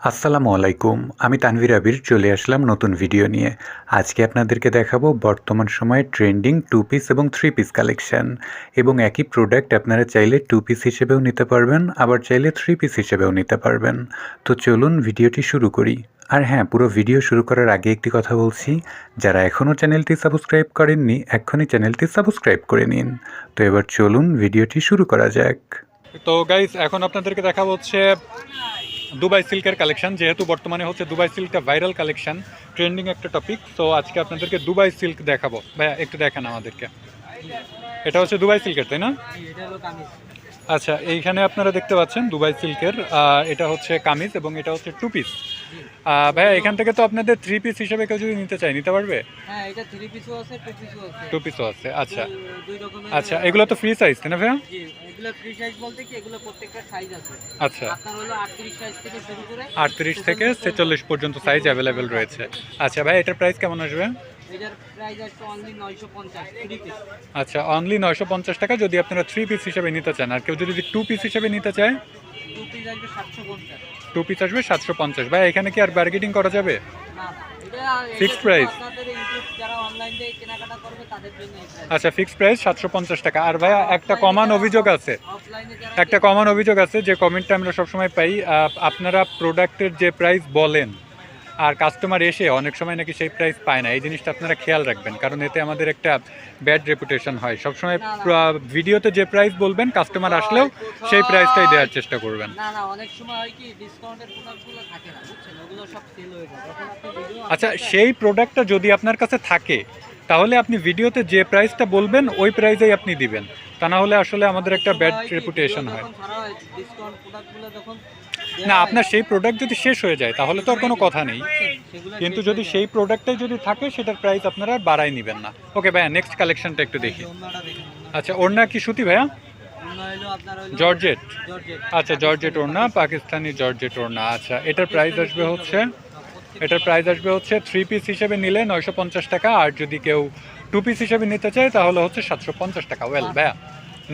আসসালামু আলাইকুম, আমি তানভীর আবির চলে আসলাম নতুন ভিডিও নিয়ে। আজকে আপনাদেরকে দেখাবো বর্তমান সময়ে ট্রেন্ডিং টু পিস এবং থ্রি পিস কালেকশন এবং একই প্রোডাক্ট আপনারা চাইলে টু পিস হিসেবেও নিতে পারবেন, আবার চাইলে থ্রি পিস হিসেবেও নিতে পারবেন। তো চলুন ভিডিওটি শুরু করি। আর হ্যাঁ পুরো ভিডিও শুরু করার আগে একটি কথা বলছি, যারা এখনও চ্যানেলটি সাবস্ক্রাইব করেননি, এক্ষুনি চ্যানেলটি সাবস্ক্রাইব করে নিন। তো এবার চলুন ভিডিওটি শুরু করা যাক। তো গাইস এখন আপনাদেরকে দেখা হচ্ছে দুবাই সিল্কের কালেকশন যেহেতু বর্তমানে হচ্ছে দুবাই সিল্কটা ভাইরাল কালেকশন ট্রেন্ডিং একটা টপিক তো আজকে আপনাদেরকে দুবাই সিল্ক দেখাবো। ভাইয়া, একটু দেখান আমাদেরকে। এটা হচ্ছে দুবাই সিল্কের, তাই না? আচ্ছা এইখানে আপনারা দেখতে পাচ্ছেন দুবাই সিল্কের এটা হচ্ছে কামিজ এবং এটা হচ্ছে টু পিস ভাইয়া এখান থেকে তো আপনাদের থ্রি পিস হিসেবে কেউ যদি নিতে চায় নিতে পারবে? হ্যাঁ এটা থ্রি পিসও আছে টু পিসও আছে। টু পিসও আছে আচ্ছা। দুই রকমের আচ্ছা এগুলো তো ফ্রি সাইজ তাই না ভাইয়া? জি এগুলো ফ্রি সাইজ বলতে কি এগুলো প্রত্যেকটা সাইজ আছে। আচ্ছা। আপনার হলো 38 সাইজ থেকে শুরু করে আটত্রিশ থেকে ছেচল্লিশ পর্যন্ত সাইজ অ্যাভেলেবেল রয়েছে। আচ্ছা ভাই এটার প্রাইস কেমন আসবে? এটার প্রাইস আছে অনলি 950 থ্রি পিস আচ্ছা অনলি নয়শো পঞ্চাশ টাকা যদি আপনারা থ্রি পিস হিসেবে নিতে চান। আর কেউ যদি টু পিস হিসেবে নিতে চায়? টু পিস আসবে 750 টু পিস আসবে সাতশো পঞ্চাশ। ভাই এখানে কি আর বার্গেটিং করা যাবে? এই price। আচ্ছা ফিক্সড প্রাইস সাতশো পঞ্চাশ টাকা। আর ভাইয়া একটা কমন অভিযোগ আছে। একটা কমন অভিযোগ আছে যে কমেন্টটা আমরা সবসময় পাই আপনারা প্রোডাক্টের যে প্রাইস বলেন আর কাস্টমার এসে অনেক সময় নাকি সেই প্রাইস পায় না। এই জিনিসটা আপনারা খেয়াল রাখবেন কারণ এতে আমাদের একটা ব্যাড রেপুটেশন হয়। সবসময় ভিডিওতে যে প্রাইস বলবেন কাস্টমার আসলেও সেই প্রাইসটাই দেওয়ার চেষ্টা করবেন। আচ্ছা সেই প্রোডাক্টটা যদি আপনার কাছে থাকে তাহলে আপনি ভিডিওতে যে প্রাইসটা বলবেন ওই প্রাইসেই আপনি দিবেন। তা না হলে আসলে আমাদের একটা ব্যাড রেপুটেশন হয় না, আপনার সেই প্রোডাক্ট যদি শেষ হয়ে যায়, তাহলে তো আর কোনো কথা নেই। কিন্তু যদি সেই প্রোডাক্টটাই যদি থাকে, সেটার প্রাইস আপনারা আর বাড়াই নেবেন না। ওকে ভাইয়া নেক্সট কালেকশনটা একটু দেখি। আচ্ছা ওড়না কি সুতি, ভাইয়া? জর্জেট আচ্ছা জর্জেট ওড়না, পাকিস্তানি জর্জেট ওড়না। আচ্ছা এটার প্রাইস আসবে হচ্ছে, এটার প্রাইস আসবে হচ্ছে থ্রি পিস হিসেবে নিলে নয়শো পঞ্চাশ টাকা, আর যদি কেউ টু পিস হিসেবে নিতে চায়, তাহলে হচ্ছে সাতশো পঞ্চাশ টাকা। ওয়েল ভাইয়া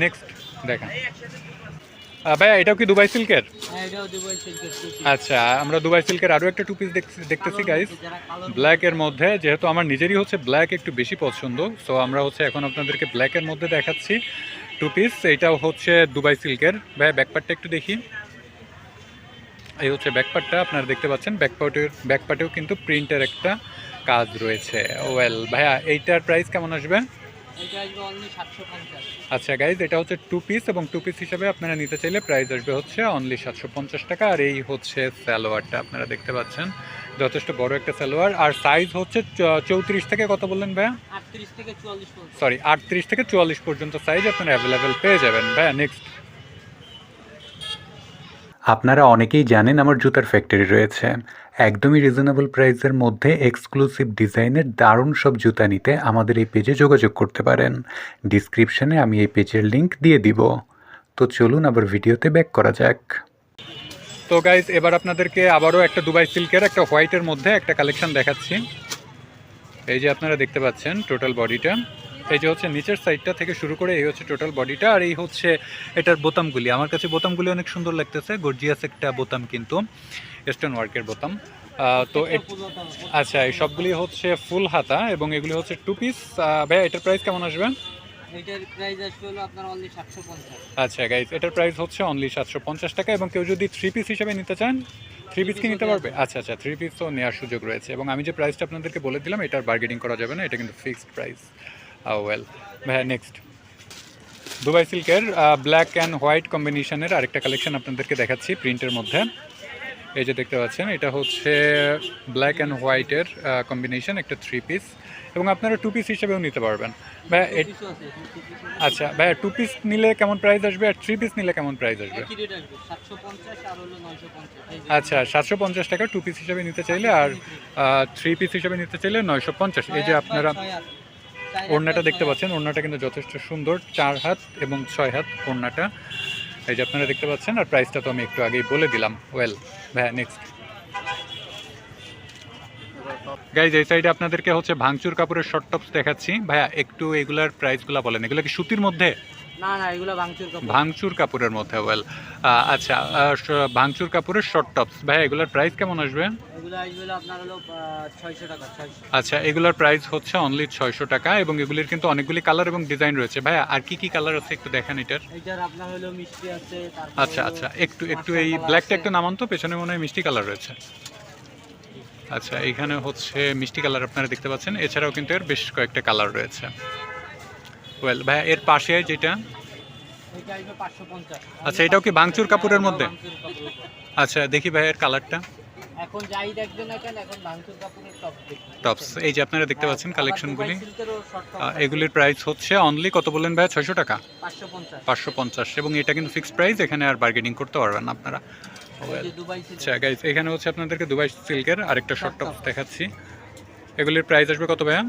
নেক্সট দেখেন। ভাইয়া এটাও কি দুবাই সিল্কের? হ্যাঁ এটাও আচ্ছা আমরা দুবাই সিল্কের আরও একটা টু পিস দেখতেছি গাইস ব্ল্যাকের মধ্যে যেহেতু আমার নিজেরই হচ্ছে ব্ল্যাক একটু বেশি পছন্দ সো আমরা হচ্ছে এখন আপনাদেরকে ব্ল্যাকের মধ্যে দেখাচ্ছি টু পিস এইটাও হচ্ছে দুবাই সিল্কের। ভাই ব্যাকপার্টটা একটু দেখি। এই হচ্ছে ব্যাকপার্টটা আপনারা দেখতে পাচ্ছেন ব্যাকপার্টের ব্যাকপার্টেও কিন্তু প্রিন্টের একটা কাজ রয়েছে। ওয়েল ভাইয়া এইটার প্রাইস কেমন আসবে? এটা আসবে অনলি 750 আচ্ছা গাইজ এটা হচ্ছে টু পিস এবং টু পিস হিসাবে আপনারা নিতে চাইলে প্রাইস আসবে হচ্ছে অনলি সাতশো পঞ্চাশ টাকা আর এই হচ্ছে স্যালোয়ারটা আপনারা দেখতে পাচ্ছেন। যথেষ্ট বড় একটা সালোয়ার। আর সাইজ হচ্ছে চৌত্রিশ থেকে কত বললেন ভাইয়া? 38 থেকে 44 পর্যন্ত। সরি আটত্রিশ থেকে চুয়াল্লিশ পর্যন্ত সাইজ আপনারা অ্যাভেলেবেল পেয়ে যাবেন। ভাইয়া নেক্সট আপনারা অনেকেই জানেন আমার জুতার ফ্যাক্টরি রয়েছে। একদমই রিজনেবল প্রাইসের মধ্যে এক্সক্লুসিভ ডিজাইনের দারুণ সব জুতা নিতে আমাদের এই পেজে যোগাযোগ করতে পারেন। ডিসক্রিপশনে আমি এই পেজের লিংক দিয়ে দিব। তো চলুন আবার ভিডিওতে ব্যাক করা যাক। তো গাইজ এবার আপনাদেরকে আবারও একটা দুবাই সিল্কের একটা হোয়াইটের মধ্যে একটা কালেকশন দেখাচ্ছি। এই যে আপনারা দেখতে পাচ্ছেন টোটাল বডিটা এই যে হচ্ছে নিচের সাইডটা থেকে শুরু করে এই হচ্ছে টোটাল বডিটা আর এই হচ্ছে এটার বোতামগুলি। আমার কাছে বোতামগুলি অনেক সুন্দর লাগতেছে গর্জিয়াস একটা বোতাম কিন্তু স্টোন ওয়ার্কের বোতাম। তো আচ্ছা এই সবগুলি হচ্ছে ফুল হাতা এবং এগুলি হচ্ছে টু পিস ভাইয়া এটার প্রাইস কেমন আসবে? এটার প্রাইস আসবে হলো আপনার অনলি 750 আচ্ছা গাইজ এটার প্রাইস হচ্ছে অনলি সাতশো পঞ্চাশ টাকা এবং কেউ যদি থ্রি পিস হিসেবে নিতে চান থ্রি পিস কি নিতে পারবে? আচ্ছা আচ্ছা থ্রি পিস তো নেওয়ার সুযোগ রয়েছে এবং আমি যে প্রাইসটা আপনাদেরকে বলে দিলাম এটার বার্গেনিং করা যাবে না এটা কিন্তু ফিক্সড প্রাইস ওয়েল ভাইয়া নেক্সট দুবাই সিল্কের ব্ল্যাক অ্যান্ড হোয়াইট কম্বিনেশনের আরেকটা কালেকশন আপনাদেরকে দেখাচ্ছি প্রিন্টের মধ্যে। এই যে দেখতে পাচ্ছেন এটা হচ্ছে ব্ল্যাক অ্যান্ড হোয়াইটের কম্বিনেশন একটা থ্রি পিস এবং আপনারা টু পিস হিসেবেও নিতে পারবেন। ভাইয়া ও- আচ্ছা ভাইয়া টু পিস নিলে কেমন প্রাইস আসবে আর থ্রি পিস নিলে কেমন প্রাইস আসবে? একই রেট আসবে 750 আর হলো 950 এই যে আচ্ছা সাতশো পঞ্চাশ টাকা টু পিস হিসেবে নিতে চাইলে আর থ্রি পিস হিসেবে নিতে চাইলে নয়শো পঞ্চাশ। এই যে আপনারা ওড়নাটা দেখতে পাচ্ছেন। ওড়নাটা কিন্তু যথেষ্ট সুন্দর। চার হাত এবং ছয় হাত ওড়নাটা। এই যে আপনারা দেখতে পাচ্ছেন, আর প্রাইসটা তো আমি একটু আগেই বলে দিলাম। ওয়েল ভাইয়া নেক্সট গাইজ এই সাইডে আপনাদেরকে হচ্ছে ভাঙচুর কাপড়ের শর্ট টপস দেখাচ্ছি। ভাইয়া, একটু এগুলার প্রাইসগুলো বলেন। এগুলো কি সুতির মধ্যে। না না এগুলো ভাঙচুর কাপড়। ভাঙচুর কাপড়ের মধ্যে ওয়েল আচ্ছা ভাঙচুর কাপড়ের শর্ট টপস ভাই এগুলোর প্রাইস কেমন আসবে? এগুলো আসবে আপনার হলো ছয়শো টাকা ছয়শো। আচ্ছা এগুলোর প্রাইস হচ্ছে অনলি ছয়শো টাকা এবং এগুলির কিন্তু অনেকগুলি কালার এবং ডিজাইন রয়েছে। ভাই আর কি কি কালার আছে একটু দেখেন এটার? এইটার আপনার হলো মিষ্টি আছে আচ্ছা আচ্ছা একটু একটু এই ব্ল্যাকটা একটু নামান তো পেছনে মনে হয় মিষ্টি কালার রয়েছে। আচ্ছা এখানে হচ্ছে মিষ্টি কালার আপনারা দেখতে পাচ্ছেন। এছাড়াও কিন্তু এর বেশ কয়েকটা কালার রয়েছে। ওয়েল ভাই এর পাশে যেটা? আচ্ছা, এটাও কি ভাঙচুর কাপড়ের মধ্যে? আচ্ছা দেখি ভাই এর কালারটা। এখন যাই দেখবেন না কেন এখন ভাঙচুর কাপড়ের টপ টপস এই যে আপনারা দেখতে পাচ্ছেন কালেকশনগুলি এগুলির প্রাইস হচ্ছে অনলি কত বললেন ভাই ছয়শো টাকা? পাঁচশো পঞ্চাশ। এবং এটা কিন্তু ফিক্সড প্রাইস এখানে আর বার্গেনিং করতে পারবেন আপনারা। আচ্ছা গাইজ এখানে হচ্ছে আপনাদেরকে দুবাই সিল্কের আরেকটা শর্ট টপস দেখাচ্ছি। এগুলির প্রাইস আসবে কত ভাইয়া?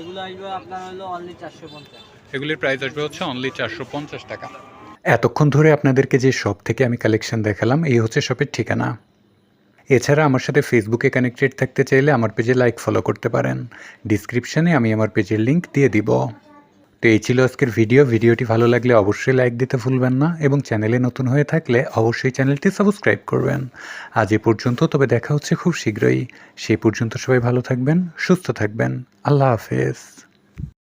এগুলো আসবে আপনার হলো অনলি চারশো পঞ্চাশ। এগুলির প্রাইস আসবে হচ্ছে অনলি চারশো পঞ্চাশ টাকা। এতক্ষণ ধরে আপনাদেরকে যে শপ থেকে আমি কালেকশন দেখালাম, এই হচ্ছে শপের ঠিকানা। এছাড়া আমার সাথে ফেসবুকে কানেক্টেড থাকতে চাইলে আমার পেজে লাইক ফলো করতে পারেন। ডিসক্রিপশানে আমি আমার পেজের লিঙ্ক দিয়ে দিব। তো এই ছিল আজকের ভিডিও ভিডিওটি ভালো লাগলে অবশ্যই লাইক দিতে ভুলবেন না এবং চ্যানেলে নতুন হয়ে থাকলে অবশ্যই চ্যানেলটি সাবস্ক্রাইব করবেন। আজ এ পর্যন্ত, তবে দেখা হচ্ছে খুব শীঘ্রই। সেই পর্যন্ত সবাই ভালো থাকবেন, সুস্থ থাকবেন। আল্লাহ হাফেজ।